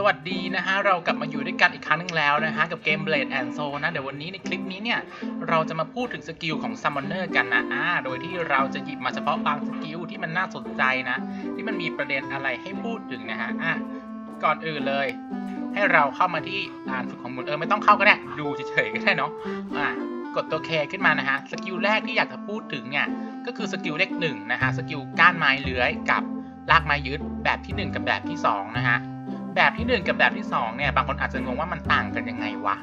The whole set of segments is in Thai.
สวัสดีนะฮะ เรากลับมาอยู่ด้วยกันอีกครั้งนึงแล้วนะฮะ กับเกม Blade and Soul นะ เดี๋ยววันนี้ในคลิปนี้เนี่ย เราจะมาพูดถึงสกิลของ Summoner กันนะอ่าโดยที่เราจะหยิบมาเฉพาะบางสกิลที่มันน่าสนใจนะ ที่มันมีประเด็นอะไรให้พูดถึงนะฮะอะก่อนอื่นเลย ให้เราเข้ามาที่อ่านฝึกของมุนเออไม่ต้องเข้าก็ได้ ดูเฉยๆก็ได้เนาะอ่ากดตัวเคขึ้นมานะฮะ สกิลแรกที่อยากจะพูดถึงเนี่ย ก็คือสกิลเลขหนึ่งนะฮะ สกิลก้านไม้เลื้อยกับลากไม้ยึดแบบที่หนึ่งกับแบบที่สองนะฮะ แบบที่ 1 กับแบบที่2เนี่ยบางคนอาจจะงงว่ามันต่างกันยังไงวะ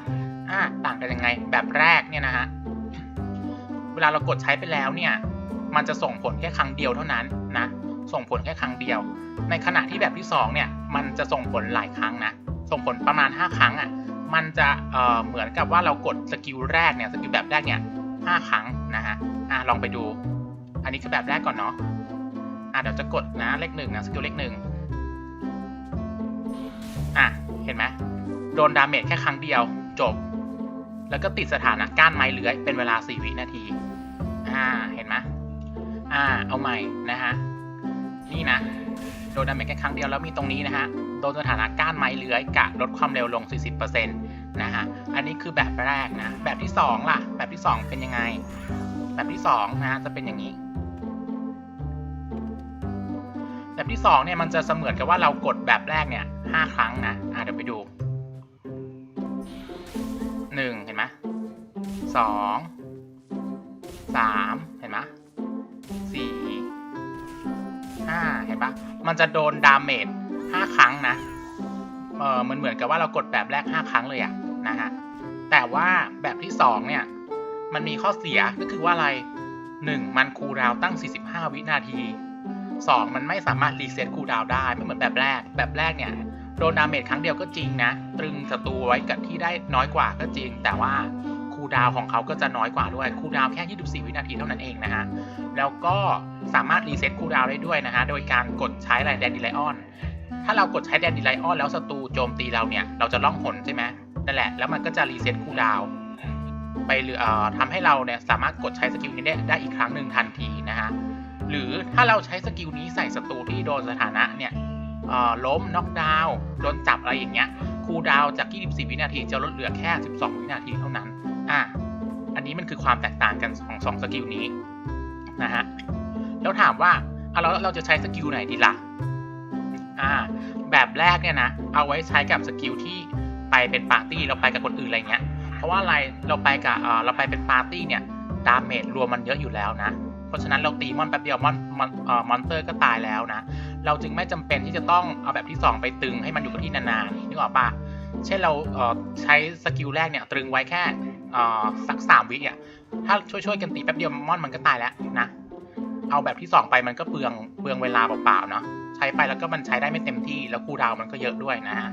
อ่าต่างกันยังไง แบบแรกเนี่ยนะฮะเวลาเรากดใช้ไปแล้วเนี่ยมันจะส่งผลแค่ครั้งเดียวเท่านั้นนะส่งผลแค่ครั้งเดียว ในขณะที่แบบที่2เนี่ยมันจะส่งผลหลายครั้งนะส่งผลประมาณ 5 ครั้งอะ่ะมันจะเอ่อเหมือนกับว่าเรากดสกิลแรกเนี่ยสกิลแบบแรกเนี่ย5ครั้งนะฮะอ่าลองไปดู อันนี้คือแบบแรกก่อนเนาะอ่าเดี๋ยวจะกดนะเลขหนึ่งนะสกิลเลขหนึ่ง อะ เห็นไหมโดนดาเมจแค่ครั้งเดียวจบ แล้วก็ติดสถานะก้านไม้เลื้อยเป็นเวลา 4 วินาที อ่า เห็นไหมอ่า เอาใหม่นะฮะ นี่นะ โดนดาเมจแค่ครั้งเดียวแล้วมีตรงนี้นะฮะ โดนสถานะก้านไม้เลื้อยกะลดความเร็วลง 40%นะฮะ อันนี้คือแบบแรกนะ แบบที่ 2 ล่ะ แบบที่ 2 เป็นยังไง แบบที่2นะฮะจะเป็นอย่างนี้ แบบที่2เนี่ยมันจะเสมือนกับว่าเรากดแบบแรกเนี่ยห้าครั้งนะอะเดี๋ยวไปดูหนึ่งเห็นไหมสองสามเห็นไหมสี่ห้าเห็นปะมันจะโดนดาเมจห้าครั้งนะเออมันเหมือนกับว่าเรากดแบบแรกห้าครั้งเลยอะนะฮะแต่ว่าแบบที่สองเนี่ยมันมีข้อเสียก็คือว่าอะไรหนึ่งมันคูลดาวน์ตั้ง 45 วินาที 2 มันไม่สามารถรีเซ็ตคูลดาวได้ไม่เหมือนแบบแรก แบบแรกเนี่ยโดนดาเมจครั้งเดียวก็จริงนะ ตรึงศัตรูไว้กับที่ได้น้อยกว่าก็จริง แต่ว่าคูลดาวของเขาก็จะน้อยกว่าด้วยคูลดาวแค่ 24 วินาทีเท่านั้นเองนะฮะ แล้วก็สามารถรีเซ็ตคูลดาวได้ด้วยนะฮะ โดยการกดใช้แดนดิไลออน ถ้าเรากดใช้แดนดิไลออนแล้วศัตรูโจมตีเราเนี่ย เราจะล่องหนใช่ไหมนั่นแหละ แล้วมันก็จะรีเซ็ตคูลดาวไปหรืออทำให้เราเนี่ยสามารถกดใช้สกิลนี้ได้อีกครั้งหนึ่งทันทีนะฮะ หรือถ้าเราใช้สกิลนี้ใส่ศัตรูที่โดนสถานะเนี่ยล้มน็อกดาวน์โดนจับอะไรอย่างเงี้ยคูลดาวจาก24วินาทีจะลดเหลือแค่ 12 วินาทีเท่านั้นอะอันนี้มันคือความแตกต่างกันของสองสกิลนี้นะฮะแล้วถามว่าเราเราจะใช้สกิลไหนดีล่ะอ่าแบบแรกเนี่ยนะเอาไว้ใช้กับสกิลที่ไปเป็นปาร์ตี้เราไปกับคนอื่นอะไรเงี้ยเพราะว่าอะไรเราไปกับเราไปเป็นปาร์ตี้เนี่ยดาเมจรวมมันเยอะอยู่แล้วนะ เพราะฉะนั้นเราตีมอนแป๊บเดียวมอนมอนเอ่อมอนเตอร์ก็ตายแล้วนะ เราจึงไม่จำเป็นที่จะต้องเอาแบบที่ 2 ไปตึงให้มันอยู่กับที่นานๆนึกออกปะเช่นเราเอ่อใช้สกิลแรกเนี่ยตรึงไว้แค่เอ่อสักสามวิอะถ้าช่วยๆกันตีแป๊บเดียวมอนมันก็ตายแล้วนะเอาแบบที่ 2 ไปมันก็เปลืองเปลืองเวลาเปล่าๆเนาะใช้ไปแล้วก็มันใช้ได้ไม่เต็มที่แล้วคูดาวมันก็เยอะด้วยนะฮะ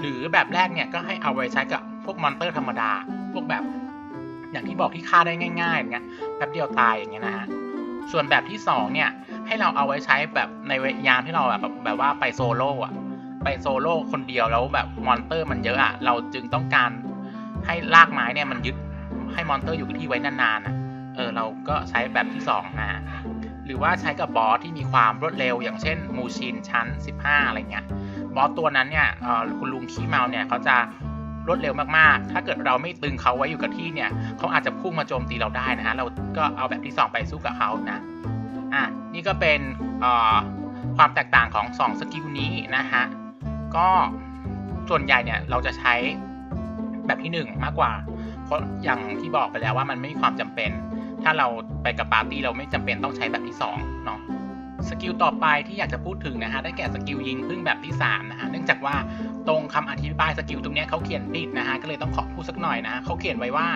หรือแบบแรกเนี่ยก็ให้เอาไว้ใช้กับพวกมอนเตอร์ธรรมดา พวกแบบ อย่างที่บอกที่ฆ่าได้ง่ายๆอย่างเงี้ยแป๊บเดียวตายอย่างเงี้ยนะฮะส่วนแบบที่สองเนี่ยให้เราเอาไว้ใช้แบบในยามที่เราแบบแบบว่าไปโซโล่อะไปโซโล่คนเดียวแล้วแบบมอนเตอร์มันเยอะอะเราจึงต้องการให้ลากไม้เนี่ยมันยึดให้มอนเตอร์อยู่กับที่ไว้นานๆอะเออเราก็ใช้แบบที่สองนะหรือว่าใช้กับบอสที่มีความรวดเร็ว อย่างเช่นมูชินชั้น 15 อะไรเงี้ยบอสตัวนั้นเนี่ยคุณลุงขี้เมาเนี่ยเขาจะ รวดเร็วมากๆ ถ้าเกิดเราไม่ตึงเขาไว้อยู่กับที่เนี่ยเขาอาจจะพุ่งมาโจมตีเราได้นะฮะเราก็เอาแบบที่สองไปสู้กับเขานะอะนี่ก็เป็นเอ่อความแตกต่างของ 2 สกิลนี้นะฮะก็ส่วนใหญ่เนี่ยเราจะใช้แบบที่ 1 มากกว่า เพราะอย่างที่บอกไปแล้วว่ามันไม่มีความจำเป็น ถ้าเราไปกับปาร์ตี้เราไม่จำเป็นต้องใช้แบบที่2เนาะสกิลต่อไปที่อยากจะพูดถึงนะฮะได้แก่สกิลยิงพึ่งแบบที่3นะฮะเนื่องจากว่า ตรงคำอธิบายสกิลตรงนี้เขาเขียนผิดนะฮะ ก็เลยต้องขอพูดสักหน่อยนะฮะเขาเขียนไว้ว่า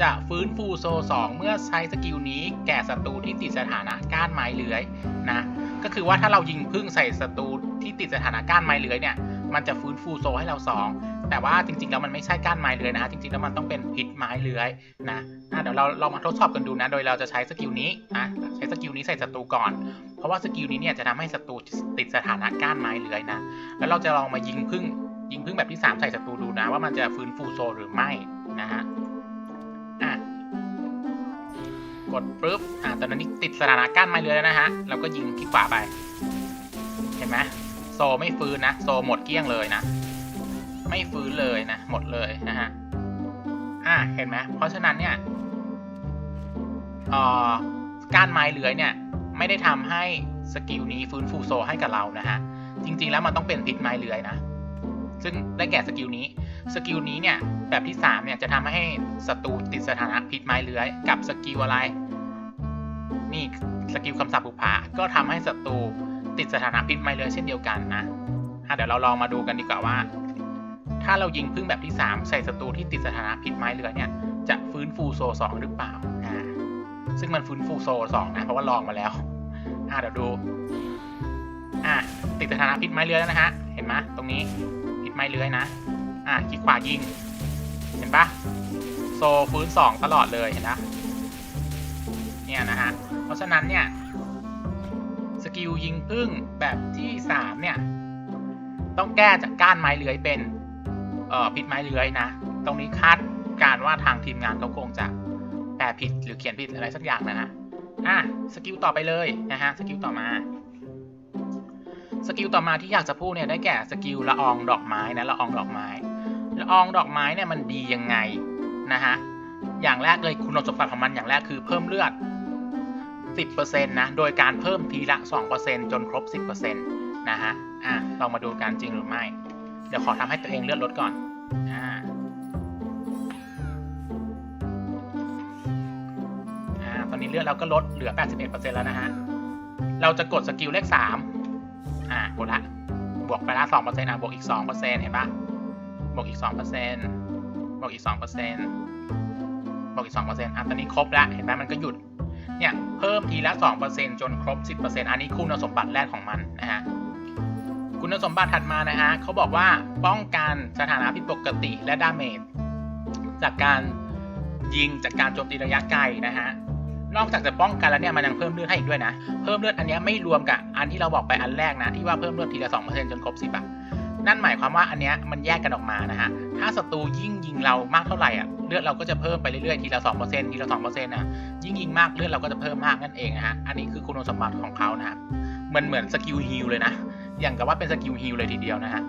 จะฟื้นฟูโซ 2 เมื่อใช้สกิลนี้แก่ศัตรูที่ติดสถานะก้านไม้เลื้อยนะ ก็คือว่าถ้าเรายิงพึ่งใส่ศัตรูที่ติดสถานะก้านไม้เลื้อยเนี่ย มันจะฟื้นฟูโซให้เรา 2 แต่ว่าจริงๆแล้วมันไม่ใช่ก้านไม้เลื้อยนะฮะ จริงๆแล้วมันต้องเป็นพิษไม้เลื้อยนะอะเดี๋ยวเราเรามาทดสอบกันดูนะ โดยเราจะใช้สกิลนี้นะใช้สกิลนี้ใส่ศัตรูก่อน เพราะว่าสกิลนี้เนี่ยจะทำให้ศัตรูติดสถานะก้านไม้เลื้อยนะ แล้วเราจะลองมายิงพึ่ง ยิงพึ่งแบบที่ 3 ใส่ศัตรูดูนะว่ามันจะฟื้นฟูโซหรือไม่นะฮะอะกดปุ๊บอะตอนนั้นนี่ติดสถานะก้านไม้เลื้อแล้วนะฮะเราก็ยิงคลิกขวาไป เห็นไหมโซไม่ฟื้นนะ โซหมดเกลี้ยงเลยนะ ไม่ฟื้นเลยนะ หมดเลยนะฮะอะเห็นไหมเพราะฉะนั้นเนี่ยเอ่อการไม้เลื้อยเนี่ยไม่ได้ทำให้สกิลนี้ฟื้นฟูโซให้กับเรานะฮะ จริง ๆ แล้วมันต้องเป็นพิษไม้เลื้อยนะ ซึ่งได้แก่สกิลนี้ สกิลนี้เนี่ยแบบที่3เนี่ยจะทำให้ศัตรูติดสถานะพิษไม้เลื้อย กับสกิลอะไร นี่สกิลคำสาปบุพาก็ทำให้ศัตรูติดสถานะพิษไม้เลื้อยเช่นเดียวกันนะอะเดี๋ยวเราลองมาดูกันดีกว่าว่า ถ้าเรายิงพึ่งแบบที่ 3 ใส่ศัตรูที่ติดสถานะพิษไม้เลื้อยเนี่ยจะฟื้นฟูโซสองหรือเปล่าอ่าซึ่งมันฟื้นฟูโซสองนะเพราะว่าลองมาแล้วอ่าเดี๋ยวดูอะติดสถานะพิษไม้เลื้อยแล้วนะฮะ เห็นไหมตรงนี้ ไม้เลื้อยนะ อะคลิกขวายิง เห็นปะโซฟื้นสองตลอดเลยเห็นนะเนี่ยนะฮะ เพราะฉะนั้นเนี่ยสกิลยิงพึ่งแบบที่สามเนี่ย ต้องแก้จากก้านไม้เลื้อยเป็นเอ่อพิษไม้เลื้อยนะ ตรงนี้คาดการว่าทางทีมงานเขาคงจะแปลผิดหรือเขียนผิดอะไรสักอย่างนะฮะอะสกิลต่อไปเลยนะฮะสกิลต่อมา สกิลต่อมาที่อยากจะพูดเนี่ยได้แก่สกิลละอองดอกไม้นะละอองดอกไม้ ละอองดอกไม้เนี่ยมันดียังไงนะฮะอย่างแรกเลยคุณสมบัติของมันอย่างแรกคือเพิ่มเลือด 10%นะโดยการเพิ่มทีละ 2%จนครบ 10%นะฮะอะลองมาดูกันจริงหรือไม่ เดี๋ยวขอทำให้ตัวเองเลือดลดก่อนอ่าตอนนี้เลือดเราก็ลดเหลือ 81%แล้วนะฮะเราจะกดสกิลเลข 3 กดละ บวกไปละ2%อะ บวกอีก2%เปอร์เซ็นต์เห็นปะบวกอีก2%บวกอีก2%บวกอีก2%อะ ตอนนี้ครบล้วเห็นไหมมันก็หยุด เนี่ย เพิ่มทีละ2%จนครบ10%อันนี้คุณสมบัติแรกของมันนะฮะ คุณสมบัติถัดมานะฮะเขาบอกว่าป้องกันสถานะผิดปกติและดาเมจจากการยิงจากการโจมตีระยะไกลนะฮะ นอกจากจะป้องกันแล้วเนี่ยมันยังเพิ่มเลือดให้อีกด้วยนะ เพิ่มเลือดอันนี้ไม่รวมกับอันที่เราบอกไปอันแรกนะ ที่ว่าเพิ่มเลือดทีละ2%จนครบ10อะนั่นหมายความว่าอันเนี้ยมันแยกกันออกมานะฮะ ถ้าศัตรูยิ่งยิงเรามากเท่าไหร่อะเลือดเราก็จะเพิ่มไปเรื่อยๆทีละ2%ทีละ2%นะยิ่งยิงมากเลือดเราก็จะเพิ่มมากนั่นเองนะฮะ อันนี้คือคุณสมบัติของเขานะครับเหมือนเหมือนสกิลฮิลเลยนะ อย่างกับว่าเป็นสกิลฮิลเลยทีเดียวนะฮะ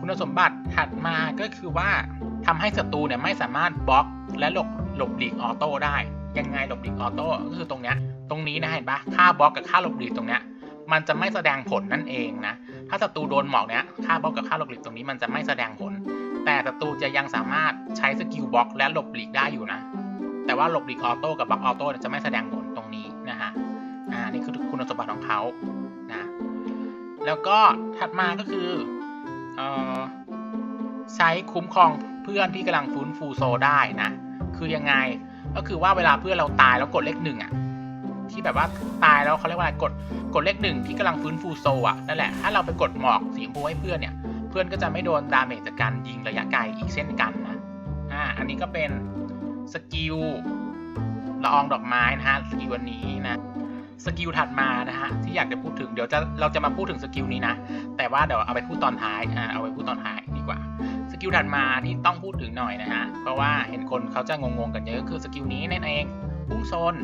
คุณสมบัติถัดมาก็คือว่าทำให้ศัตรูเนี่ยไม่สามารถบล็อกและหลบหลบหลีกออโต้ได้ ยังไงหลบหลีกออโต้ก็คือตรงเนี้ยตรงนี้นะเห็นปะค่าบล็อกกับค่าหลบหลีกตรงเนี้ยมันจะไม่แสดงผลนั่นเองนะ ถ้าศัตรูโดนหมอกเนี้ยค่าบล็อกกับค่าหลบหลีกตรงนี้มันจะไม่แสดงผล แต่ศัตรูจะยังสามารถใช้สกิลบล็อกและหลบหลีกได้อยู่นะ แต่ว่าหลบหลีกออโต้กับบล็อกออโต้จะไม่แสดงผลตรงนี้นะฮะ อ่า นี่คือคุณสมบัติของเขานะ แล้วก็ถัดมาก็คือเออใช้คุ้มครองเพื่อนที่กำลังฟื้นฟูโซได้นะ คือยังไง ก็คือว่าเวลาเพื่อนเราตายแล้วกดเลขหนึ่งอะที่แบบว่าตายแล้วเขาเรียกว่าอะไรกดกดเลขหนึ่งที่กำลังฟื้นฟูโซอะนั่นแหละถ้าเราไปกดหมอกสีชมพูให้เพื่อนเนี่ยเพื่อนก็จะไม่โดนดาเมจจากการยิงระยะไกลอีกเช่นกันนะอ่าอันนี้ก็เป็นสกิลละอองดอกไม้นะฮะสกิลวันนี้นะสกิลถัดมานะฮะที่อยากจะพูดถึงเดี๋ยวจะเราจะมาพูดถึงสกิลนี้นะแต่ว่าเดี๋ยวเอาไปพูดตอนท้ายอ่าเอาไปพูดตอนท้าย สกิลถัดมาที่ต้องพูดถึงหน่อยนะฮะ เพราะว่าเห็นคนเขาจะงงๆกันเยอะก็คือสกิลนี้นั่นเองพุ่งชน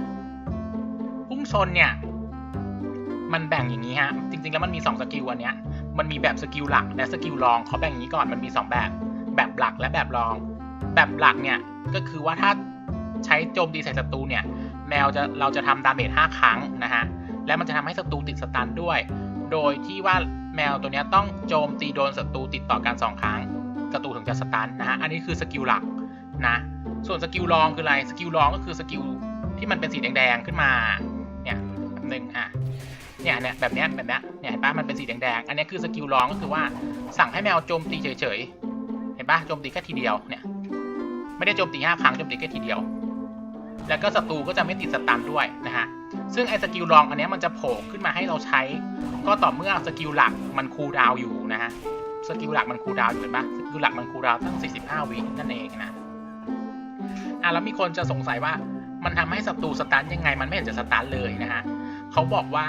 พุ่งชนเนี่ยมันแบ่งอย่างนี้ฮะ จริงๆแล้วมันมี 2 สกิลอันเนี้ย มันมีแบบสกิลหลักและสกิลรองเขาแบ่งอย่างนี้ก่อน มันมี 2 แบบ แบบหลักและแบบรอง แบบหลักเนี่ยก็คือว่าถ้าใช้โจมตีใส่ศัตรูเนี่ย แมวจะเราจะทำดาเมจ5ครั้งนะฮะ และมันจะทำให้ศัตรูติดสตันด้วย โดยที่ว่าแมวตัวนี้ต้องโจมตีโดนศัตรูติดต่อกัน2ครั้ง ศัตรูถึงจะสตันนะฮะอันนี้คือสกิลหลักนะส่วนสกิลรองคืออะไรสกิลรองก็คือสกิลที่มันเป็นสีแดงๆขึ้นมาเนี่ยแบบหนึ่งอะเนี่ยเนี่ยแบบเนี้ยแบบเนี้ยเนี่ยเห็นปะมันเป็นสีแดงๆอันนี้คือสกิลรองก็คือว่าสั่งให้แมวโจมตีเฉยๆเห็นปะโจมตีแค่ทีเดียวเนี่ยไม่ได้โจมตีห้าครั้งโจมตีแค่ทีเดียว แล้วก็ศัตรูก็จะไม่ติดสตันด้วยนะฮะซึ่งไอ้สกิลรองอันนี้มันจะโผล่ขึ้นมาให้เราใช้ ก็ต่อเมื่อสกิลหลักมันคูลดาวอยู่นะฮะ สกิลหลักมันคูลดาวน์อยู่เห็นปะสกิลหลักมันคูลดาวน์ตั้ง 45 วินั่นเองนะอะแล้วมีคนจะสงสัยว่ามันทำให้ศัตรูสตันยังไงมันไม่เห็นจะสตันเลยนะฮะเขาบอกว่า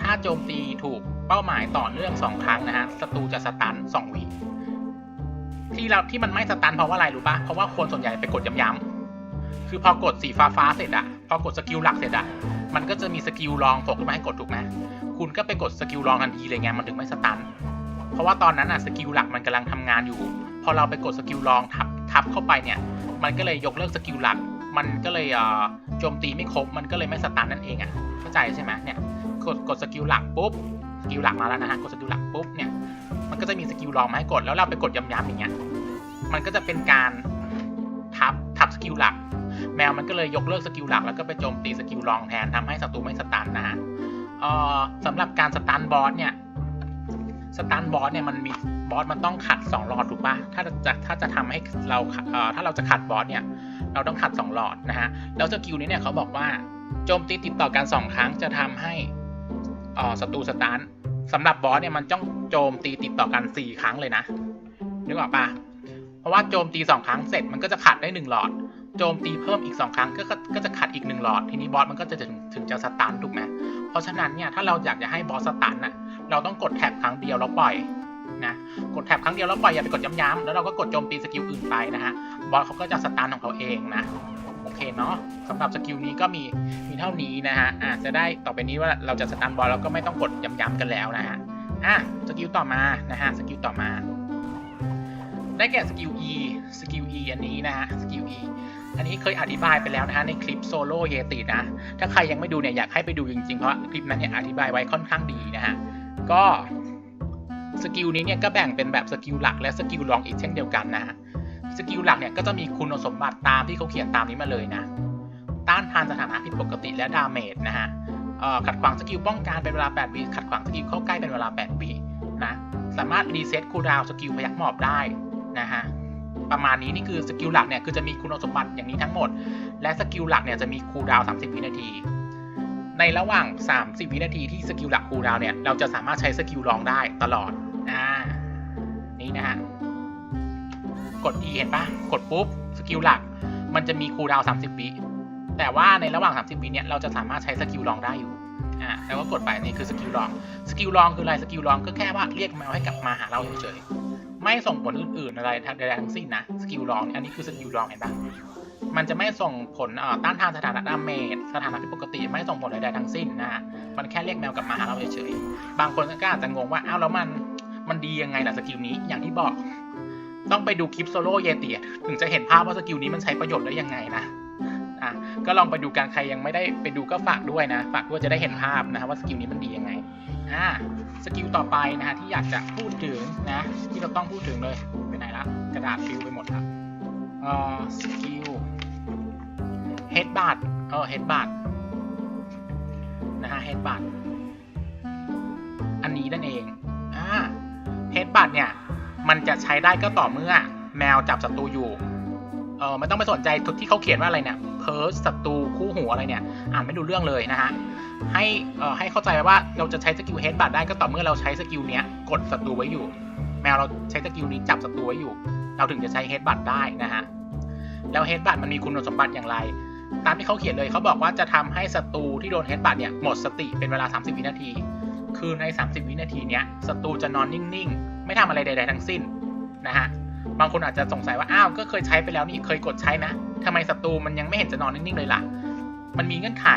ถ้าโจมตีถูกเป้าหมายต่อเนื่อง2ครั้งนะฮะศัตรูจะสตัน2วิที่เราที่มันไม่สตันเพราะว่าอะไรรู้ปะเพราะว่าคนส่วนใหญ่ไปกดย้ำๆคือพอกดสีฟ้าฟ้าๆเสร็จอะพอกดสกิลหลักเสร็จอะมันก็จะมีสกิลรองโผล่ขึ้นมาให้กดถูกไหมคุณก็ไปกดสกิลรองทันทีเลยไงมันถึงไม่สตัน ราะว่าตอนนั้นอะสกิลหลักมันกำลังทำงานอยู่ พอเราไปกดสกิลรองทับทับเข้าไปเนี่ย มันก็เลยยกเลิกสกิลหลัก มันก็เลยอ่อโจมตีไม่ครบ มันก็เลยไม่สตันนั่นเองอะเข้าใจใช่ไหมเนี่ย กดกดสกิลหลักปุ๊บ สกิลหลักมาแล้วนะฮะ กดสกิลหลักปุ๊บเนี่ย มันก็จะมีสกิลรองมาให้กด แล้วเราไปกดย้ำๆอย่างเงี้ย มันก็จะเป็นการทับทับสกิลหลัก แมวมันก็เลยยกเลิกสกิลหลัก แล้วก็ไปโจมตีสกิลรองแทนทำให้ศัตรูไม่สตันนะฮะเอ่อสำหรับการสตันบอสเนี่ย สตันบอสเนี่ยมันมีบอสมันต้องขัด2หลอดถูกปะถ้าจะถ้าจะทำให้เราถ้าเราจะขัดบอสเนี่ยเราต้องขัด 2 หลอดนะฮะแล้วสกิลนี้เนี่ยเขาบอกว่าโจมตีติดต่อกัน 2 ครั้งจะทำให้ศัตรูสตันสำหรับบอสเนี่ยมันต้องโจมตีติดต่อกัน 4 ครั้งเลยนะนึกออกปะเพราะว่าโจมตี 2 ครั้งเสร็จมันก็จะขัดได้ 1 หลอดโจมตีเพิ่มอีก 2 ครั้งก็ก็ก็จะขัดอีก 1 หลอด ทีนี้บอสมันก็จะถึงถึงจะสตันถูกไหมเพราะฉะนั้นเนี่ยถ้าเราอยากจะให้บอสสตันน่ะ เราต้องกดแท็บครั้งเดียวแล้วปล่อยนะกดแท็บครั้งเดียวแล้วปล่อยอย่าไปกดย้ำๆแล้วเราก็กดโจมตีสกิลอื่นไปนะฮะบอสเขาก็จะสตาร์ทของเขาเองนะโอเคเนาะสำหรับสกิลนี้ก็มีมีเท่านี้นะฮะอะจะได้ต่อไปนี้ว่าเราจะสตาร์ทบอสเราก็ไม่ต้องกดย้ำๆกันแล้วนะฮะอะสกิลต่อมานะฮะสกิลต่อมา ได้แก่สกิล E สกิล E อันนี้นะฮะสกิล E อันนี้เคยอธิบายไปแล้วนะฮะในคลิปโซโล่เยตินะ ถ้าใครยังไม่ดูเนี่ยอยากให้ไปดูจริงๆ เพราะคลิปนั้นเนี่ยอธิบายไว้ค่อนข้างดีนะฮะ ก็สกิลนี้เนี่ยก็แบ่งเป็นแบบสกิลหลักและสกิลรองอีกเช่นเดียวกันนะสกิลหลักเนี่ยก็จะมีคุณสมบัติตามที่เขาเขียนตามนี้มาเลยนะ ต้านทานสถานะผิดปกติและดาเมจนะฮะขัดขวางสกิลป้องกันเป็นเวลา 8 วิขัดขวางสกิลเข้าใกล้เป็นเวลา 8 วินะสามารถรีเซ็ตคูลดาวน์สกิลพยักหมอบได้นะฮะประมาณนี้นี่คือสกิลหลักเนี่ยคือจะมีคุณสมบัติอย่างนี้ทั้งหมด และสกิลหลักเนี่ยจะมีคูลดาวน์30 วินาที ในระหว่าง 30 วินาทีที่สกิลหลักคูลดาวน์เนี่ย เราจะสามารถใช้สกิลรองได้ตลอด อ่า นี่นะฮะ กด E เห็นปะกดปุ๊บ สกิลหลัก มันจะมีคูลดาวน์30 วิ แต่ว่าในระหว่าง 30 วิเนี่ย เราจะสามารถใช้สกิลรองได้อยู่ อ่า แล้วก็กดไปนี่คือสกิลรอง สกิลรองคืออะไร สกิลรองก็แค่ว่าเรียกแมวให้กลับมาหาเราเฉยๆ ไม่ส่งผลอื่นๆอะไรใดๆทั้งสิ้นนะ สกิลรองเนี่ยอันนี้คือสกิลรองเห็นปะ มันจะไม่ส่งผลต้านทานสถานะดาเมจสถานะผิดปกติไม่ส่งผลใดๆทั้งสิ้นนะฮะมันแค่เรียกแมวกลับมาหาเราเฉยๆบางคนก็อาจจะงงว่าอ้าวแล้วมันมันดียังไงล่ะสกิลนี้อย่างที่บอกต้องไปดูคลิปโซโล่เยติถึงจะเห็นภาพว่าสกิลนี้มันใช้ประโยชน์ได้ยังไงนะอะก็ลองไปดูกันใครยังไม่ได้ไปดูก็ฝากด้วยนะฝากด้วยจะได้เห็นภาพนะฮะว่าสกิลนี้มันดียังไงอ่าสกิลต่อไปนะฮะที่อยากจะพูดถึงนะที่เราต้องพูดถึงเลยไปไหนละกระดาษฟิวไปหมดละเอ่อสกิล เฮดบัตเออเฮดบัตนะฮะเฮดบัตอันนี้นั่นเองอ่าเฮดบัตเนี่ย มันจะใช้ได้ก็ต่อเมื่อ แมวจับศัตรูอยู่เออไม่ต้องไปสนใจทุกที่เขาเขียนว่าอะไรเนี่ยเพิร์สศัตรูคู่หูอะไรเนี่ย อ่านไม่ดูเรื่องเลยนะฮะให้เอ่อให้เข้าใจว่าเราจะใช้สกิลเฮดบัตได้ก็ต่อเมื่อเราใช้สกิลเนี้ยกดศัตรูไว้อยู่ แมวเราใช้สกิลนี้จับศัตรูไว้อยู่ เราถึงจะใช้เฮดบัตได้นะฮะแล้วเฮดบัตมันมีคุณสมบัติอย่างไร ตามที่เขาเขียนเลยเขาบอกว่าจะทำให้ศัตรูที่โดนเฮดบัตเนี่ยหมดสติเป็นเวลา 30 วินาที คือใน 30 วินาทีเนี้ยศัตรูจะนอนนิ่งๆ ไม่ทำอะไรใด ๆ ทั้งสิ้นนะฮะบางคนอาจจะสงสัยว่าอ้าวก็เคยใช้ไปแล้วนี่เคยกดใช้นะทำไมศัตรูมันยังไม่เห็นจะนอนนิ่งๆเลยล่ะ มันมีเงื่อนไข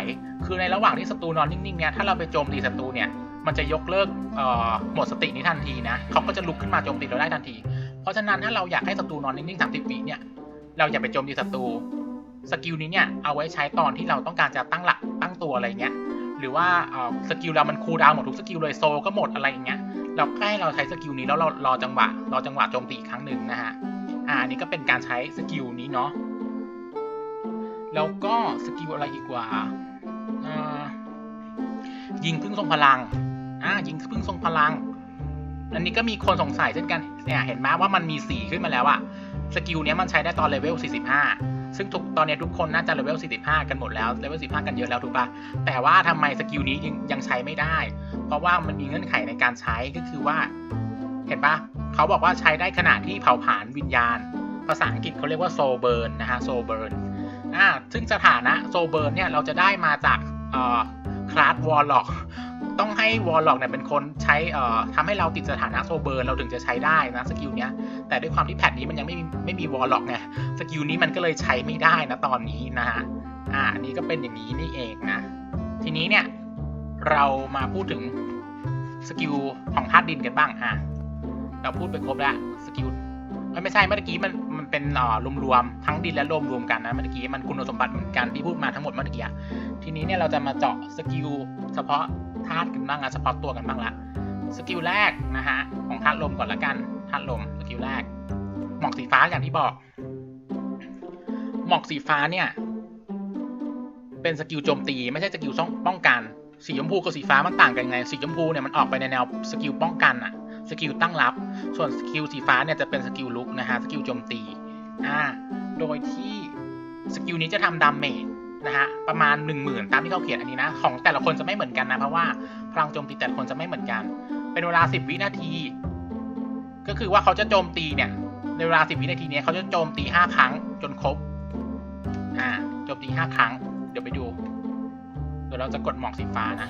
คือในระหว่างที่ศัตรูนอนนิ่งๆเนี่ยถ้าเราไปโจมตีศัตรูเนี่ยมันจะยกเลิกเอ่อหมดสตินี้ทันทีนะเขาก็จะลุกขึ้นมาโจมตีเราได้ทันที เพราะฉะนั้นถ้าเราอยากให้ศัตรูนอนนิ่งๆ30วิเนี่ย เราอย่าไปโจมตีศัตรู สกิลนี้เนี่ยเอาไว้ใช้ตอนที่เราต้องการจะตั้งหลักตั้งตัวอะไรเงี้ยหรือว่าสกิลเรามันคูลดาวน์หมดทุกสกิลเลยโซก็หมดอะไรอย่างเงี้ยเราแค่เราใช้สกิลนี้แล้วเรารอจังหวะรอจังหวะโจมตีครั้งหนึ่งนะฮะอ่านนี้ก็เป็นการใช้สกิลนี้เนาะแล้วก็สกิลอะไรอีกว่ายิงพึ่งทรงพลังอ่ายิงพึ่งทรงพลังอันนี้ก็มีคนสงสัยเช่นกันเนี่ยเห็นไหมว่ามันมีสีขึ้นมาแล้วอะสกิลนี้มันใช้ได้ตอนเลเวล45 ซึ่งทุกตอนนี้ทุกคนน่าจะเลเวล 45 กันหมดแล้วเลเวล 15 กันเยอะแล้วถูกปะแต่ว่าทำไมสกิลนี้ยังยังใช้ไม่ได้ เพราะว่ามันมีเงื่อนไขในการใช้ก็คือว่า เห็นปะเขาบอกว่าใช้ได้ขณะที่เผาผลาญวิญญาณ ภาษาอังกฤษเขาเรียกว่าโซเบิร์นนะฮะโซเบิร์นอ่าซึ่งสถานะโซเบิร์นเนี่ยเราจะได้มาจากเอ่อคลาสวอลล็อกต้องให้วอลล็อกเนี่ยเป็นคนใช้เอ่อทำให้เราติดสถานะโซเบิร์นเราถึงจะใช้ได้นะสกิลเนี้ย แต่ด้วยความที่แพทนี้มันยังไม่ไม่มีวอลล็อกไงสกิลนี้มันก็เลยใช้ไม่ได้นะตอนนี้นะฮะอ่านี้ก็เป็นอย่างนี้นี่เองนะ ทีนี้เนี่ยเรามาพูดถึงสกิลของธาตุดินกันบ้างอะเราพูดไปครบแล้วสกิลไม่ใช่เมื่อกี้มันมันเป็นอ่อรวมๆทั้งดินและลมรวมกันนะเมื่อกี้มันคุณสมบัติเหมือนกันที่พูดมาทั้งหมดเมื่อกี้ทีนี้เนี่ยเราจะมาเจาะสกิลเฉพาะธาตุกันบ้างอะเฉพาะตัวกันบ้างละสกิลแรกนะฮะของธาตุลมก่อนละกัน ธาตุลมสกิลแรก หมอกสีฟ้าอย่างที่บอก หมอกสีฟ้าเนี่ย เป็นสกิลโจมตี ไม่ใช่สกิลป้องกัน สีชมพูกับสีฟ้ามันต่างกันไง สีชมพูเนี่ยมันออกไปในแนวสกิลป้องกันอะสกิลตั้งรับ ส่วนสกิลสีฟ้าเนี่ยจะเป็นสกิลลุกนะฮะ สกิลโจมตี อ่า โดยที่สกิลนี้จะทำดาเมจนะฮะประมาณ 1 0,000 ตามที่เขาเขียนอันนี้นะ ของแต่ละคนจะไม่เหมือนกันนะ เพราะว่าพลังโจมตีแต่ละคนจะไม่เหมือนกัน เป็นเวลา 10 วินาที ก็คือว่าเขาจะโจมตีเนี่ย ในเวลา10วินาทีเนี้ยเขาจะโจมตี5ครั้งจนครบ อ่า โจมตี5ครั้ง เดี๋ยวไปดูเดี๋ยวเราจะกดหมอกสีฟ้านะ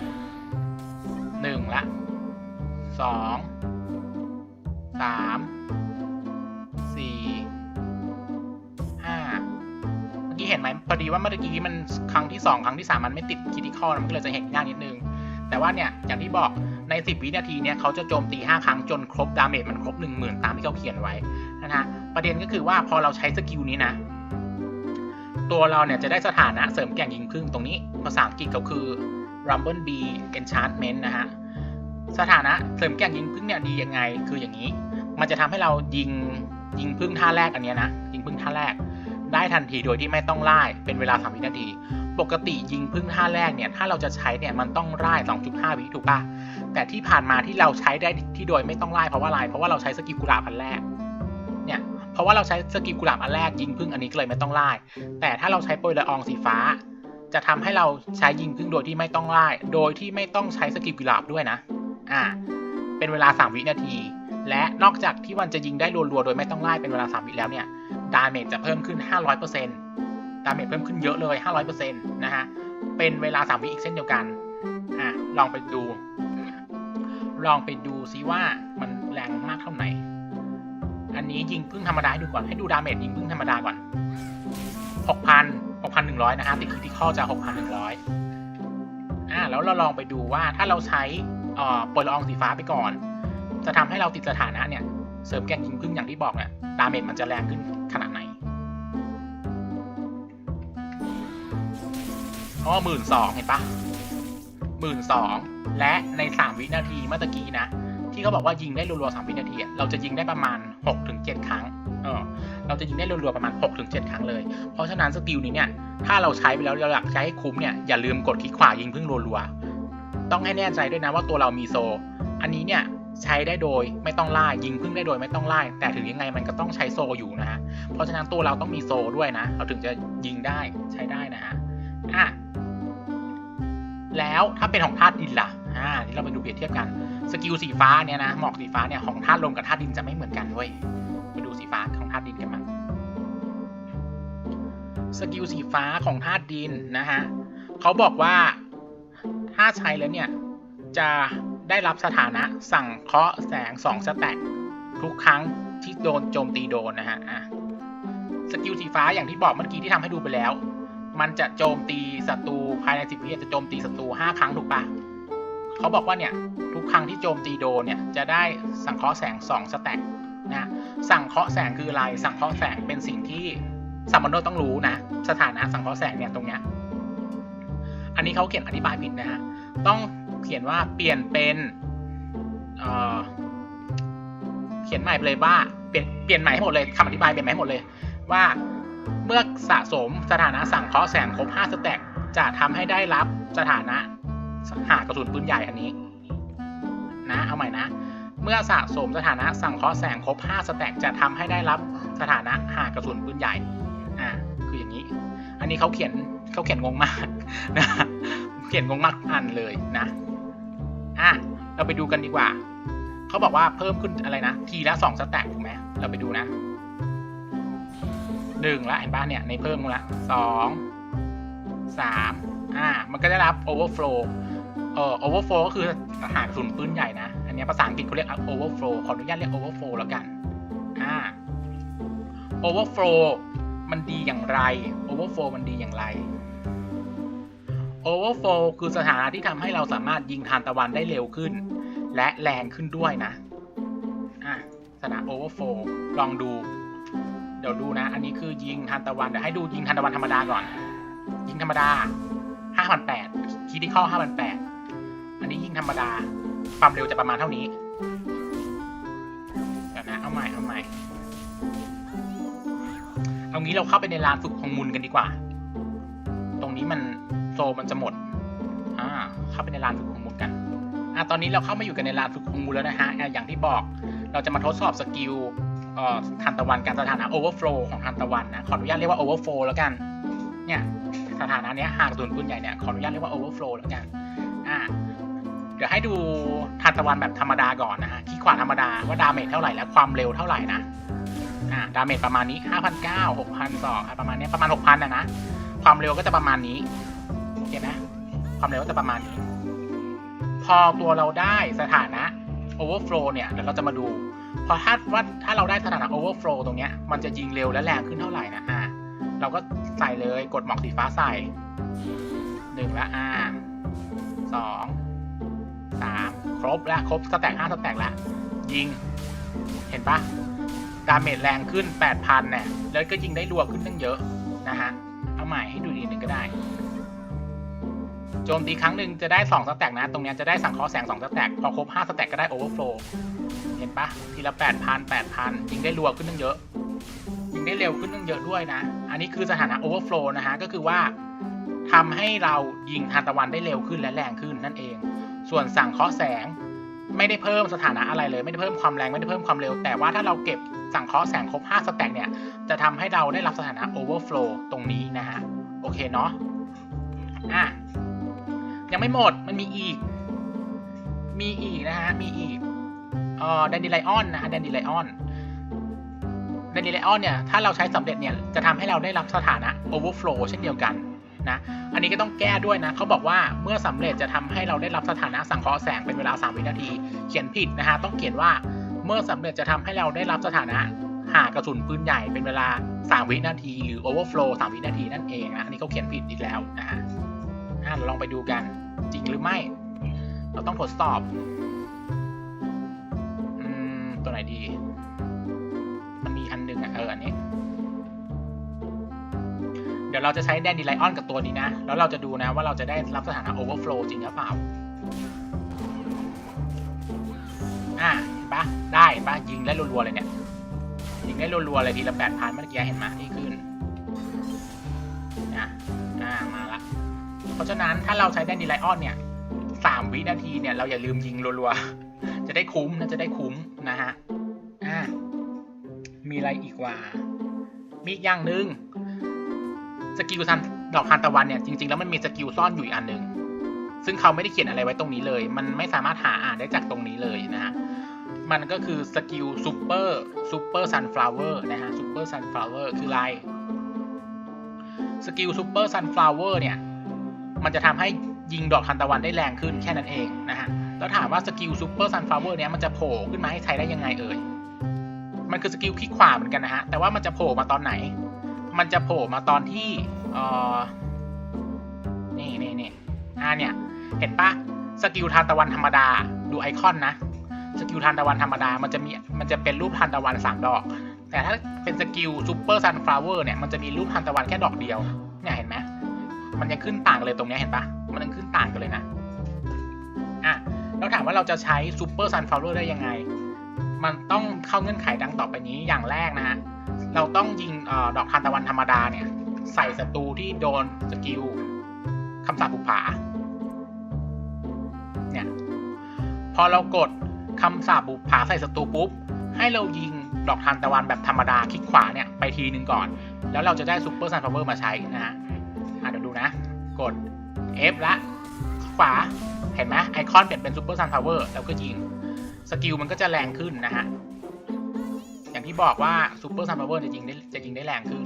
หนึ่งละสองสามสี่ห้าเมื่อกี้เห็นไหมพอดีว่าเมื่อกี้มันครั้งที่สองครั้งที่สามมันไม่ติดคิดที่ข้อมันก็เลยจะเห็นยากนิดนึง แต่ว่าเนี่ยอย่างที่บอก ใน 10 วินาทีเนี่ยเขาจะโจมตี 5 ครั้งจนครบดาเมจมันครบ 10,000 ตามที่เขาเขียนไว้นะฮะประเด็นก็คือว่าพอเราใช้สกิลนี้นะ ตัวเราเนี่ยจะได้สถานะเสริมแก่งยิงพึ่งตรงนี้ ภาษาอังกฤษก็คือ Rumble Bee Enchantment นะฮะสถานะเสริมแก่งยิงพึ่งเนี่ยดียังไงคืออย่างนี้ มันจะทำให้เรายิงยิงพึ่งท่าแรกอันเนี้ยนะยิงพึ่งท่าแรก ได้ทันทีโดยที่ไม่ต้องไล่เป็นเวลา3วินาที ปกติยิงพึ่งท่าแรกเนี่ย ถ้าเราจะใช้เนี่ยมันต้องไล่2.5 วิถูกปะแต่ที่ผ่านมาที่เราใช้ได้ที่โดยไม่ต้องไล่เพราะว่าอะไรเพราะว่าเราใช้สกิลกุหลาบอันแรกเนี่ยเพราะว่าเราใช้สกิลกุหลาบอันแรกยิงพึ่งอันนี้ก็เลยไม่ต้องไล่แต่ถ้าเราใช้โปรยละอองสีฟ้า จะทำให้เราใช้ยิงพึ่งโดยที่ไม่ต้องไล่โดยที่ไม่ต้องใช้สกิลกุหลาบด้วยนะอ่าเป็นเวลา 3 วินาที และนอกจากที่มันจะยิงได้รัวๆโดยไม่ต้องไล่เป็นเวลา 3 วิแล้วเนี่ยดาเมจจะเพิ่มขึ้น 500% ดาเมจเพิ่มขึ้นเยอะเลย 500%นะฮะ เป็นเวลา 3 วิอีกเช่นเดียวกัน อะ ลองไปดู ลองไปดูซิว่ามันแรงมากเท่าไหร่ อันนี้ยิงพึ่งธรรมดาให้ดูก่อน ให้ดูดาเมจยิงพึ่งธรรมดาก่อน 6,000 6,100 นะฮะติดคิติคอลจะ 6,100 อ่าแล้วเราลองไปดูว่าถ้าเราใช้เอ่อปรยละอองสีฟ้าไปก่อน จะทำให้เราติดสถานะเนี่ย เสริมแกนยิงพึ่งอย่างที่บอกเนี่ย ดาเมจมันจะแรงขึ้นขนาดไหน เพราะว่าหมื่นสองเห็นปะหมื่นสองและในสามวินาทีเมื่อตะกี้นะ ที่เขาบอกว่ายิงได้รัวๆสามวินาทีเราจะยิงได้ประมาณหกถึงเจ็ดครั้งเออเราจะยิงได้รัวๆประมาณ6-7ถึงเครั้งเลย เพราะฉะนั้นสกิลนี้เนี่ย ถ้าเราใช้ไปแล้วเราอยากใช้ให้คุ้มเนี่ย อย่าลืมกดคลิกขวายิงพึ่งรัวๆ ต้องให้แน่ใจด้วยนะว่าตัวเรามีโซ อันนี้เนี่ยใช้ได้โดยไม่ต้องไล่ยิงพึ่งได้โดยไม่ต้องไล่แต่ถึงยังไงมันก็ต้องใช้โซอยู่นะฮะ เพราะฉะนั้นตัวเราต้องมีโซด้วยนะ เราถึงจะยิงได้ใช้ได้นะฮะ อะ แล้วถ้าเป็นของธาตุดินล่ะอ่าที่เราไปดูเปรียบเทียบกัน สกิลสีฟ้าเนี่ยนะ หมอกสีฟ้าเนี่ยของธาตุลมกับธาตุดินจะไม่เหมือนกันเว้ย ไปดูสีฟ้าของธาตุดินกันมั้งสกิลสีฟ้าของธาตุดินนะฮะเขาบอกว่าถ้าใช้แล้วเนี่ย จะได้รับสถานะสั่งเคาะแสงสองสแต็กทุกครั้งที่โดนโจมตีโดนนะฮะอะสกิลสีฟ้าอย่างที่บอกเมื่อกี้ที่ทำให้ดูไปแล้ว มันจะโจมตีศัตรูภายในสิบวิจะโจมตีศัตรูห้าครั้งถูกปะเขาบอกว่าเนี่ยทุกครั้งที่โจมตีโดนเนี่ยจะได้สังเคราะห์แสงสองสแต็กนะสังเคราะห์แสงคืออะไรสังเคราะห์แสงเป็นสิ่งที่สัมมโนต้องรู้นะ สถานะสังเคราะห์แสงเนี่ยตรงเนี้ยอันนี้เขาเขียนอธิบายผิดนะฮะต้องเขียนว่าเปลี่ยนเป็นเเขียนใหม่ไปเลยว่าเปลี่ยนเปลี่ยนใหม่ให้หมดเลยคำอธิบายเปลี่ยนใหม่ให้หมดเลยว่า เมื่อสะสมสถานะสั่งเคาะแสงครบ5สแต็กจะทำให้ได้รับสถานะหากระสุนปืนใหญ่อันนี้นะเอาใหม่นะ เมื่อสะสมสถานะสั่งเคาะแสงครบ5สแต็กจะทำให้ได้รับสถานะหากระสุนปืนใหญ่อ่าคืออย่างนี้ อันนี้เขาเขียนเขาเขียนงงมากนะเขียนงงมากทุกอันเลยนะอะเราไปดูกันดีกว่าเขาบอกว่าเพิ่มขึ้นอะไรนะ ทีละสองสแต็กถูกไหมเราไปดูนะ หนึ่งละเห็นป่ะเนี่ยในเพิ่มละสองสามอ่ามันก็ได้รับ overflow เอ่อ overflow ก็คือหากระสุนปืนใหญ่นะ อันนี้ภาษาอังกฤษเขาเรียก overflow ขออนุญาตเรียก overflow แล้วกันอ่า overflow มันดีอย่างไร overflow มันดีอย่างไร overflow คือสถานะที่ทำให้เราสามารถยิงทานตะวันได้เร็วขึ้น และแรงขึ้นด้วยนะอะสนามโอเวอร์โฟลองดู เดี๋ยวดูนะ อันนี้คือยิงทันตะวันเดี๋ยวให้ดูยิงทันตะวันธรรมดาก่อน ยิงธรรมดาห้าพันแปดคีที่ข้อห้าพันแปดอันนี้ยิงธรรมดา ความเร็วจะประมาณเท่านี้เดี๋ยวนะ เอาใหม่เอาใหม่เอางี้เราเข้าไปในลานฝึกของมุนกันดีกว่า ตรงนี้มันโซมันจะหมด อ่า เข้าไปในลานฝึกของมุนกัน อะตอนนี้เราเข้ามาอยู่กันในลานฝึกของมูลแล้วนะฮะ อย่างที่บอก เราจะมาทดสอบสกิล ทันตะวันการสถานะ overflow ของทันตะวันนะขออนุญาตเรียกว่า overflow แล้วกัน เนี่ยสถานะเนี้ยห่างศูนย์ปืนใหญ่เนี่ยขออนุญาตเรียกว่า overflow แล้วกันอ่าเดี๋ยวให้ดูทันตะวันแบบธรรมดาก่อนนะฮะขี้ขวาธรรมดาว่าดาเมจเท่าไหร่และความเร็วเท่าไหร่นะอ่าดาเมจประมาณนี้5,900 6,200ประมาณนี้ประมาณ6,000นะนะความเร็วก็จะประมาณนี้โอเคไหมความเร็วก็จะประมาณนี้ พอตัวเราได้สถานะ overflow เนี่ยเดี๋ยวเราจะมาดู พอถ้าว่าถ้าเราได้สถานะ overflow ตรงเนี้ย มันจะยิงเร็วและแรงขึ้นเท่าไหร่นะอ่าเราก็ใส่เลยกดหมอกสีฟ้าใส่หนึ่งละอ่าสองสามครบแล้วครบสแต็กห้าสแต็กแล้วยิง เห็นปะดาเมจแรงขึ้น 8,000เนี่ยแล้วก็ยิงได้รัวขึ้นตั้งเยอะนะฮะ เอาใหม่ให้ดูอีกหนึ่งก็ได้ โจมตีครั้งหนึ่งจะได้ 2 สแต็กนะ ตรงนี้จะได้สังเคราะห์แสง 2 สแต็ก พอครบ 5 สแต็กก็ได้โอเวอร์โฟลเห็นปะทีละ8,000 8,000ยิงได้รัวขึ้นตั้งเยอะ ยิงได้เร็วขึ้นตั้งเยอะด้วยนะ อันนี้คือสถานะโอเวอร์โฟลนะฮะก็คือว่าทำให้เรายิงทานตะวันได้เร็วขึ้นและแรงขึ้นนั่นเอง ส่วนสั่งเคาะแสงไม่ได้เพิ่มสถานะอะไรเลย ไม่ได้เพิ่มความแรงไม่ได้เพิ่มความเร็ว แต่ว่าถ้าเราเก็บสั่งเคาะแสงครบ5สแต็กเนี่ยจะทำให้เราได้รับสถานะโอเวอร์โฟลตรงนี้นะฮะโอเคเนาะอะยังไม่หมดมันมีอีก มีอีกนะฮะมีอีก เอ่อแดนดิไลออนนะฮะแดนดิไลออนแดนดิไลออนเนี่ยถ้าเราใช้สำเร็จเนี่ยจะทำให้เราได้รับสถานะ overflow เช่นเดียวกันนะอันนี้ก็ต้องแก้ด้วยนะเขาบอกว่าเมื่อสำเร็จจะทำให้เราได้รับสถานะสังเคราะห์แสงเป็นเวลา 3 วินาที เขียนผิดนะฮะต้องเขียนว่าเมื่อสำเร็จจะทำให้เราได้รับสถานะหากระสุนปืนใหญ่เป็นเวลา 3 วินาที หรือ overflow 3 วินาทีนั่นเองนะอันนี้เขาเขียนผิดอีกแล้วนะฮะอะเราลองไปดูกันจริงหรือไม่ เราต้องทดสอบ ไหนดี มันมีอันหนึ่งอะเอออันนี้ เดี๋ยวเราจะใช้แดนดีไลออนกับตัวนี้นะ แล้วเราจะดูนะว่าเราจะได้รับสถานะโอเวอร์โฟลจริงหรือเปล่า อะเห็นปะได้ปะยิงได้รัวๆเลยเนี่ย ยิงได้รัวๆเลยทีละแปดพันเมื่อกี้เห็นไหมที่ขึ้นอะอ่ามาละ เพราะฉะนั้นถ้าเราใช้แดนดีไลออนเนี่ยสามวินาทีเนี่ยเราอย่าลืมยิงรัวๆ จะได้คุ้มนะจะได้คุ้มนะฮะอ่ามีอะไรอีกว่า มีอีกอย่างหนึ่งสกิลทันดอกทานตะวันเนี่ยจริงๆแล้วมันมีสกิลซ่อนอยู่อีกอันหนึ่งซึ่งเขาไม่ได้เขียนอะไรไว้ตรงนี้เลย มันไม่สามารถหาอ่านได้จากตรงนี้เลยนะฮะมันก็คือสกิลซูเปอร์ซูเปอร์ซันฟลาวเวอร์นะฮะซูเปอร์ซันฟลาวเวอร์คืออะไรสกิลซูเปอร์ซันฟลาวเวอร์เนี่ย มันจะทำให้ยิงดอกทานตะวันได้แรงขึ้นแค่นั้นเองนะฮะ แล้วถามว่าสกิลซูเปอร์ซันฟลาวเวอร์เนี้ยมันจะโผล่ขึ้นมาให้ใช้ได้ยังไงเอ่ย มันคือสกิลคลิกขวาเหมือนกันนะฮะ แต่ว่ามันจะโผล่มาตอนไหน มันจะโผล่มาตอนที่เออนี่นี่นี่อ่าเนี่ย เห็นปะสกิลทานตะวันธรรมดา ดูไอคอนนะ สกิลทานตะวันธรรมดา มันจะมี มันจะเป็นรูปทานตะวันสามดอก แต่ถ้าเป็นสกิลซูเปอร์ซันฟลาวเวอร์เนี่ย มันจะมีรูปทานตะวันแค่ดอกเดียว เนี่ยเห็นไหมมันยังขึ้นต่างเลยตรงนี้เห็นปะมันยังขึ้นต่างกันเลยนะ ถามว่าเราจะใช้ซูเปอร์ซันฟลาวเวอร์ได้ยังไง มันต้องเข้าเงื่อนไขดังต่อไปนี้อย่างแรกนะฮะ เราต้องยิงอดอกทานตะวันธรรมดาเนี่ย ใส่ศัตรูที่โดนสกิลคำสาปบุกผา เนี่ย พอเรากดคำสาปบุกผาใส่ศัตรูปุ๊บ ให้เรายิงดอกทานตะวันแบบธรรมดาคลิกขวาเนี่ยไปทีนึงก่อน แล้วเราจะได้ซูเปอร์ซันฟลาวเวอร์มาใช้นะฮะอะเดี๋ยวดูนะ กด F ละขวา เห็นไหมไอคอนเปลี่ยนเป็นซูเปอร์ซันพาวเวอร์แล้วก็ยิง สกิลมันก็จะแรงขึ้นนะฮะ อย่างที่บอกว่าซูเปอร์ซันพาวเวอร์จะยิงได้จะยิงได้แรงขึ้น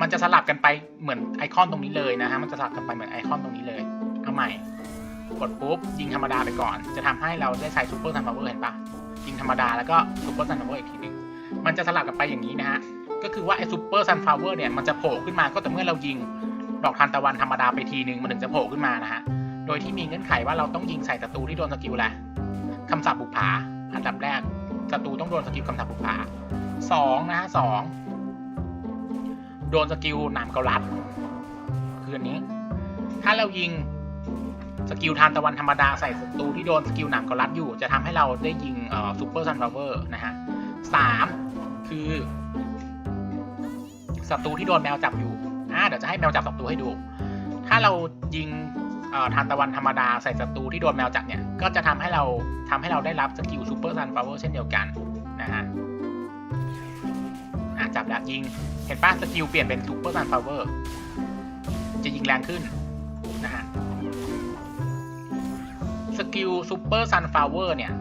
มันจะสลับกันไปเหมือนไอคอนตรงนี้เลยนะฮะ มันจะสลับกันไปเหมือนไอคอนตรงนี้เลย เอาใหม่ กดปุ๊บยิงธรรมดาไปก่อน จะทำให้เราได้ใช้ซูเปอร์ซันพาวเวอร์เห็นปะยิงธรรมดาแล้วก็ซูเปอร์ซันพาวเวอร์อีกทีหนึง มันจะสลับกันไปอย่างนี้นะฮะ ก็คือว่าไอซูเปอร์ซันฟลาวเวอร์เนี่ยมันจะโผล่ขึ้นมาก็แต่เมื่อเรายิงดอกทานตะวันธรรมดาไปทีนึงมันถึงจะโผล่ขึ้นมานะฮะ โดยที่มีเงื่อนไขว่าเราต้องยิงใส่ศัตรูที่โดนสกิลแหละคำสาปบุกผา อันดับแรกศัตรูต้องโดนสกิลคำสาปบุกผาสองนะฮะสองโดนสกิลหนามเกาลัด คืออันนี้ ถ้าเรายิงสกิลทานตะวันธรรมดาใส่ศัตรูที่โดนสกิลหนามเกาลัดอยู่ จะทำให้เราได้ยิงเอ่อซูเปอร์ซันฟลาเวอร์นะฮะสามคือศัตรูที่โดนแมวจับอยู่อ่าเดี๋ยวจะให้แมวจับศัตรูให้ดู ถ้าเรายิง ทานตะวันธรรมดาใส่ศัตรูที่โดนแมวจับเนี่ย ก็จะทำให้เราทำให้เราได้รับสกิลซูเปอร์ซันฟลาเวอร์เช่นเดียวกันนะฮะจับแล้วยิง เห็นป่ะสกิลเปลี่ยนเป็นซูเปอร์ซันฟลาเวอร์จะยิงแรงขึ้นนะฮะสกิลซูเปอร์ซันฟลาเวอร์เนี่ย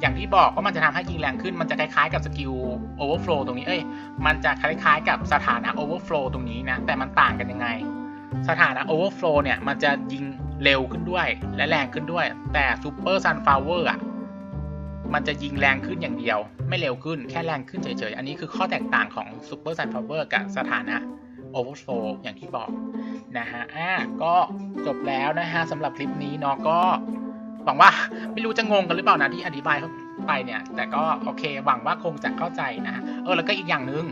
อย่างที่บอกว่ามันจะทำให้ยิงแรงขึ้น มันจะคล้ายๆกับสกิลโอเวอร์ฟลตรงนี้ เอ้ย มันจะคล้ายๆกับสถานะโอเวอร์ฟลตรงนี้นะ แต่มันต่างกันยังไง สถานะโอเวอร์ฟลเนี่ยมันจะยิงเร็วขึ้นด้วย และแรงขึ้นด้วย แต่ซูเปอร์ซันฟลาเวอร์อะมันจะยิงแรงขึ้นอย่างเดียว ไม่เร็วขึ้นแค่แรงขึ้นเฉยๆ อันนี้คือข้อแตกต่างของซูเปอร์ซันฟลาเวอร์กับสถานะโอเวอร์ฟลอย่างที่บอกนะฮะอะก็จบแล้วนะฮะสำหรับคลิปนี้เนาะก็หวังว่าไม่รู้จะงงกันหรือเปล่านะที่อธิบายเขาไปเนี่ย แต่ก็โอเคหวังว่าคงจะเข้าใจนะฮะเออแล้วก็อีกอย่างหนึ่ง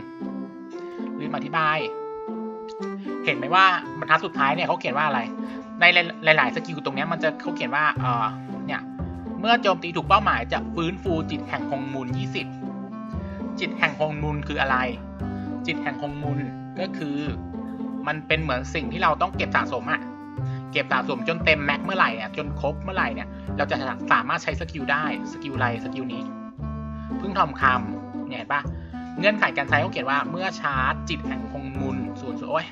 ลืมอธิบาย เห็นไหมว่าบรรทัดสุดท้ายเนี่ยเขาเขียนว่าอะไร ในหลาย ๆ สกิลตรงนี้มันจะเขาเขียนว่าเออเนี่ยเมื่อโจมตีถูกเป้าหมายจะฟื้นฟูจิตแห่งฮงมูล 20 จิตแห่งฮงมูลคืออะไร จิตแห่งฮงมูลก็คือมันเป็นเหมือนสิ่งที่เราต้องเก็บสะสมอะเก็บสะสมจนเต็มแม็กเมื่อไหร่เนี่ยจนครบเมื่อไหร่เนี่ยเราจะสามารถใช้สกิลได้สกิลอะไรสกิลนี้พึ่งทอมคำเนี่ยเห็นปะเงื่อนไขการใช้เขาเขียนว่าเมื่อชาร์จจิตแห่งฮงมุนส่วนโอ้ย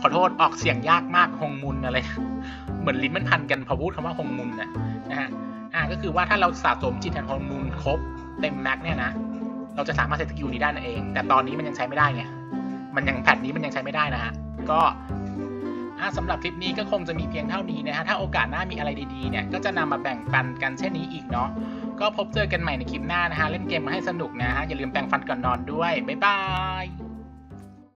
ขอโทษออกเสียงยากมากฮงมุนอะไร เหมือนลิ้นมันพันกันพอพูดคำว่าฮงมุนนะนะฮะอ่าก็คือว่าถ้าเราสะสมจิตแห่งฮงมุนครบเต็มแม็กเนี่ยนะเราจะสามารถใช้สกิลนี้ได้นั่นเอง แต่ตอนนี้มันยังใช้ไม่ได้ไงมันยังแพทนี้มันยังใช้ไม่ได้นะฮะก็สำหรับคลิปนี้ก็คงจะมีเพียงเท่านี้นะฮะ ถ้าโอกาสหน้ามีอะไรดีๆเนี่ย ก็จะนำมาแบ่งปันกันเช่นนี้อีกเนาะ ก็พบเจอกันใหม่ในคลิปหน้านะฮะ เล่นเกมมาให้สนุกนะฮะ อย่าลืมแปรงฟันก่อนนอนด้วย บ๊ายบาย